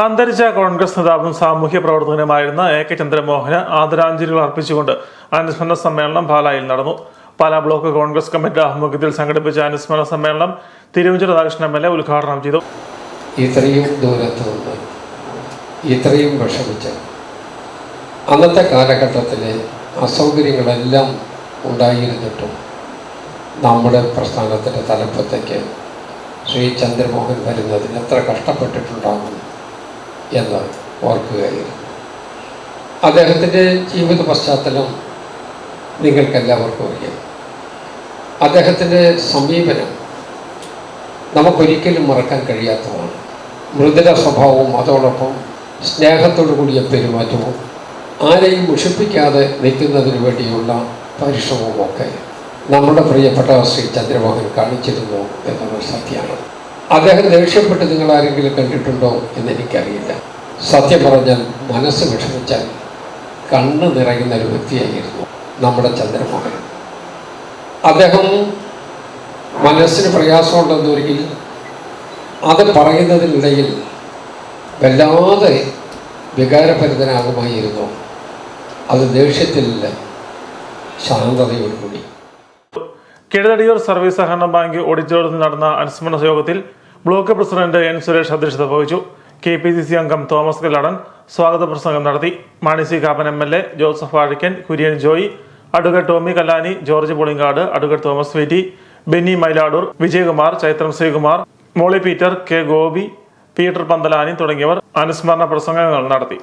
അന്തരിച്ച കോൺഗ്രസ് നേതാവും സാമൂഹ്യ പ്രവർത്തകനുമായിരുന്ന എ കെ ചന്ദ്രമോഹന് ആദരാഞ്ജലികൾ അർപ്പിച്ചുകൊണ്ട് അനുസ്മരണ സമ്മേളനം പാലായിൽ നടന്നു. പാലാ ബ്ലോക്ക് കോൺഗ്രസ് കമ്മിറ്റി ആഭിമുഖ്യത്തിൽ സംഘടിപ്പിച്ച അനുസ്മരണ സമ്മേളനം Thiruvanchoor Radhakrishnan M L A ഉദ്ഘാടനം ചെയ്തു. ഇത്രയും ദൂരത്ത് ഇത്രയും വിഷമിച്ച. അന്നത്തെ കാലഘട്ടത്തിലെ അസൗകര്യങ്ങളെല്ലാം ഉണ്ടായിരുന്നിട്ടും നമ്മുടെ പ്രസ്ഥാനത്തിന്റെ തലപ്പത്തേക്ക് ശ്രീ ചന്ദ്രമോഹൻ വരുന്നതിന് എത്ര കഷ്ടപ്പെട്ടിട്ടുണ്ടാകും. എന്ന് ഓർക്കുകയായിരുന്നു. അദ്ദേഹത്തിന്റെ ജീവിത പശ്ചാത്തലം നിങ്ങൾക്കെല്ലാവർക്കും അറിയാം അദ്ദേഹത്തിന്റെ സമീപനം നമുക്കൊരിക്കലും മറക്കാൻ കഴിയാത്തതാണ്. മൃദുല സ്വഭാവവും അതോടൊപ്പം സ്നേഹത്തോടു കൂടിയ പെരുമാറ്റവും ആരെയും മുഷിപ്പിക്കാതെ നിൽക്കുന്നതിന് വേണ്ടിയുള്ള പരിശ്രമവും ഒക്കെ നമ്മുടെ പ്രിയപ്പെട്ട ശ്രീ ചന്ദ്രമോഹൻ കാണിച്ചിരുന്നു എന്നൊരു സത്യമാണ്. അദ്ദേഹം ദേഷ്യപ്പെട്ട് നിങ്ങൾ ആരെങ്കിലും കണ്ടിട്ടുണ്ടോ എന്ന് എനിക്കറിയില്ല സത്യം പറഞ്ഞാൽ മനസ്സ് വിഷമിച്ചാൽ കണ്ണ് നിറയുന്ന ഒരു വ്യക്തിയായിരുന്നു നമ്മുടെ ചന്ദ്രമോഹൻ. അദ്ദേഹം മനസ്സിന് പ്രയാസമുണ്ടെന്നൊരിക്കൽ അത് പറയുന്നതിനിടയിൽ വല്ലാതെ വികാരഭരിതനാകുമായിരുന്നു. അത് ദേഷ്യത്തിലില്ല ശാന്തതയോടുകൂടി. കിഴതടിയൂർ സർവീസ് സഹകരണ ബാങ്ക് ഓഡിറ്റോറിയത്തിൽ നടന്ന അനുസ്മരണ യോഗത്തിൽ ബ്ലോക്ക് പ്രസിഡന്റ് എൻ സുരേഷ് അധ്യക്ഷത വഹിച്ചു. കെ പി സി സി അംഗം തോമസ് കല്ലാടൻ സ്വാഗത പ്രസംഗം നടത്തി. Mani C Kappan M L A Joseph Vazhikkan Kurian Joy advocate Tomy Kallani George Pulinkad advocate Thomas Vetti Benny Mailadoor Vijayakumar Chaithram Sreekumar Molly Peter K Gopi Peter Panthalani തുടങ്ങിയവർ അനുസ്മരണ പ്രസംഗങ്ങൾ നടത്തി.